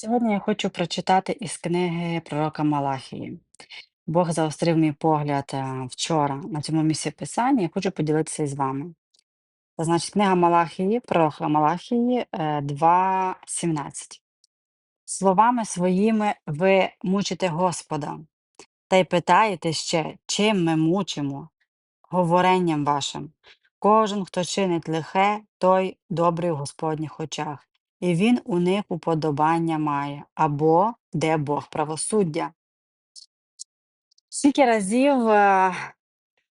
Сьогодні я хочу прочитати із книги пророка Малахії. Бог заострив мій погляд е, вчора на цьому місці писання. Я хочу поділитися із вами. Значить, книга Малахії, пророка Малахії е, 2.17. Словами своїми ви мучите Господа, та й питаєте ще, чим ми мучимо, говоренням вашим. Кожен, хто чинить лихе, той добрий в Господніх очах, і він у них уподобання має, або де Бог правосуддя. Скільки разів е,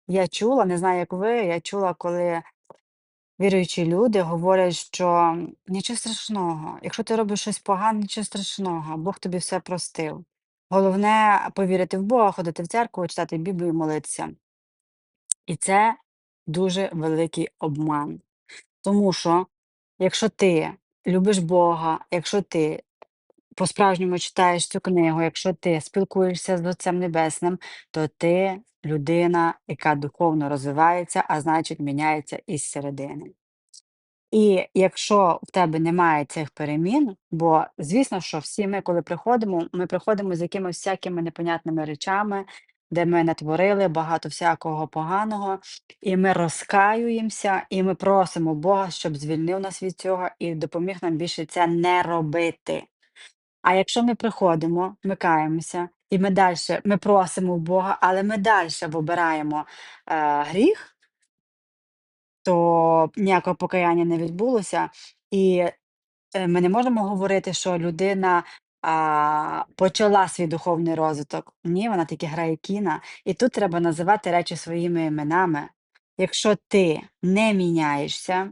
я чула, не знаю, як ви, я чула, коли віруючі люди говорять, що нічого страшного, якщо ти робиш щось погане, нічого страшного, Бог тобі все простив. Головне повірити в Бога, ходити в церкву, читати Біблію, молитися. І це дуже великий обман. Тому що, якщо ти любиш Бога, якщо ти по-справжньому читаєш цю книгу, якщо ти спілкуєшся з Отцем Небесним, то ти людина, яка духовно розвивається, а значить міняється із середини. І якщо в тебе немає цих перемін, бо звісно, що всі ми, коли приходимо, ми приходимо з якимись всякими непонятними речами, де ми натворили багато всякого поганого, і ми розкаюємося, і ми просимо Бога, щоб звільнив нас від цього і допоміг нам більше це не робити. А якщо ми приходимо, ми каємося, і ми далі ми просимо Бога, але ми далі вибираємо е, гріх, то ніякого покаяння не відбулося. І е, ми не можемо говорити, що людина а, почала свій духовний розвиток. Ні, вона тільки грає кіна. І тут треба називати речі своїми іменами. Якщо ти не міняєшся,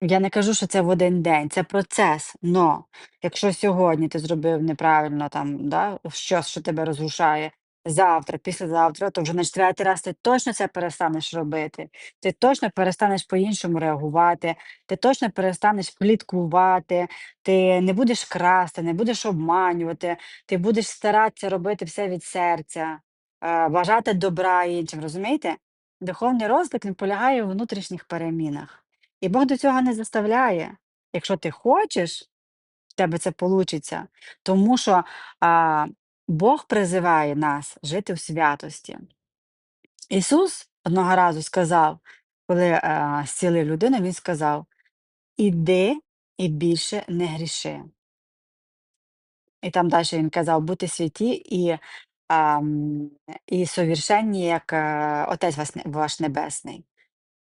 я не кажу, що це в один день, це процес. Но якщо сьогодні ти зробив неправильно там, да, щось, що тебе розрушає, завтра, післязавтра, то вже на четвертий раз ти точно це перестанеш робити. Ти точно перестанеш по-іншому реагувати, ти точно перестанеш пліткувати, ти не будеш красти, не будеш обманювати, ти будеш старатися робити все від серця, е, бажати добра іншим. Розумієте? Духовний розвиток він полягає у внутрішніх перемінах. І Бог до цього не заставляє. Якщо ти хочеш, в тебе це получиться. Тому що а, Бог призиває нас жити в святості. Ісус одного разу сказав, коли а, зцілив людину, Він сказав: Іди і більше не гріши. І там далі він казав, бути святі і, а, і совіршенні, як е, Отець ваш, ваш Небесний.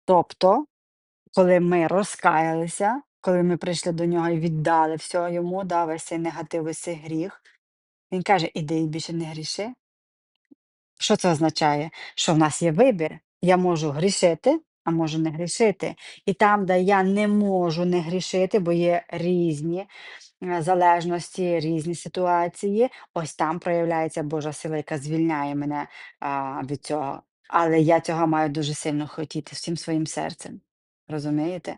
Тобто Коли ми розкаялися, коли ми прийшли до нього і віддали все йому, да, весь цей негатив, весь цей гріх, він каже: "Іди і більше не гріши". Що це означає? Що в нас є вибір. Я можу грішити, а можу не грішити. І там, де я не можу не грішити, бо є різні е, залежності, різні ситуації, ось там проявляється Божа сила, яка звільняє мене а, від цього. Але я цього маю дуже сильно хотіти всім своїм серцем. Розумієте?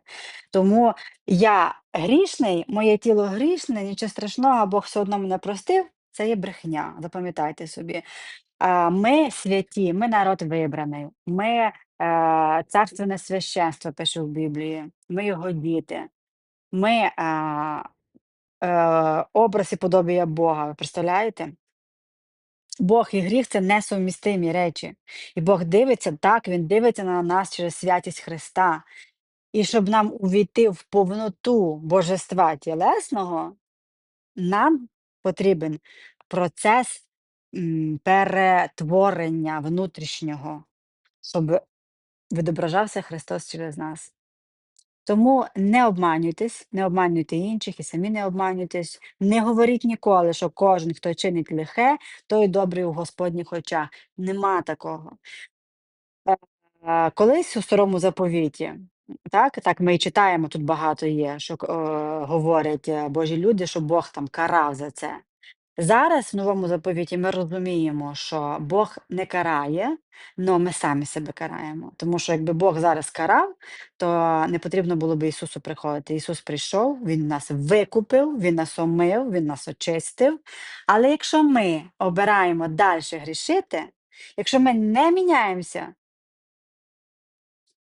Тому я грішний, моє тіло грішне, нічого страшного, Бог все одно мене простив. Це є брехня, запам'ятайте собі. Ми святі, ми народ вибраний, ми е, царственне священство пише в Біблії, ми його діти, ми е, образ і подобія Бога. Ви представляєте? Бог і гріх це несумістимі речі. І Бог дивиться так, Він дивиться на нас через святість Христа. І щоб нам увійти в повноту божества тілесного, нам потрібен процес перетворення внутрішнього, щоб відображався Христос через нас. Тому не обманюйтесь, не обманюйте інших і самі не обманюйтесь. Не говоріть ніколи, що кожен, хто чинить лихе, той добрий у Господніх очах. Нема такого. Е, Колись у старому заповіті, так, так ми і читаємо, тут багато є, що е, говорять е, Божі люди, що Бог там карав за це. Зараз в новому заповіті ми розуміємо, що Бог не карає, але ми самі себе караємо. Тому що якби Бог зараз карав, то не потрібно було б Ісусу приходити. Ісус прийшов, Він нас викупив, Він нас омив, Він нас очистив. Але якщо ми обираємо далі грішити, якщо ми не міняємося,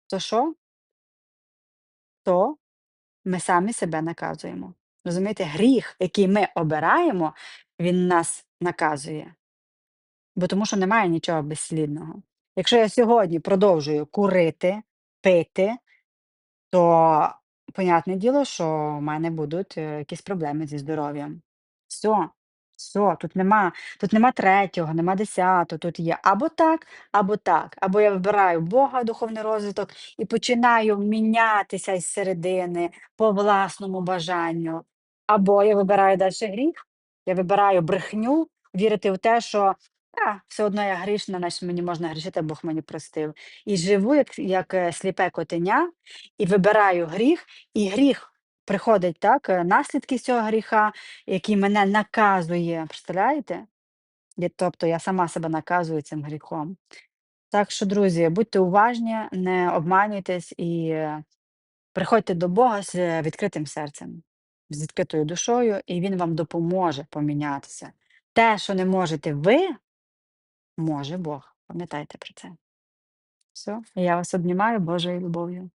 то що? То ми самі себе наказуємо. Розумієте, гріх, який ми обираємо, він нас наказує. Бо тому що немає нічого безслідного. Якщо я сьогодні продовжую курити, пити, то понятне діло, що в мене будуть, е, якісь проблеми зі здоров'ям. Всьо, всьо, тут нема тут нема третього, нема десятого, тут є або так, або так. Або я вибираю Бога, духовний розвиток і починаю мінятися із середини по власному бажанню, або я вибираю дальше гріх, я вибираю брехню, вірити в те, що та все одно я грішна, значить мені можна грішити, Бог мені простив. І живу як як, е, сліпе котеня, і вибираю гріх, і гріх приходить, так, е, наслідки цього гріха, який мене наказує. Представляєте? Тобто я сама себе наказую цим гріхом. Так що, друзі, будьте уважні, не обманюйтесь і е, приходьте до Бога з відкритим серцем, з відкритою душою, і Він вам допоможе помінятися. Те, що не можете ви, може Бог. Пам'ятайте про це. Все, я вас обнімаю Божою любов'ю.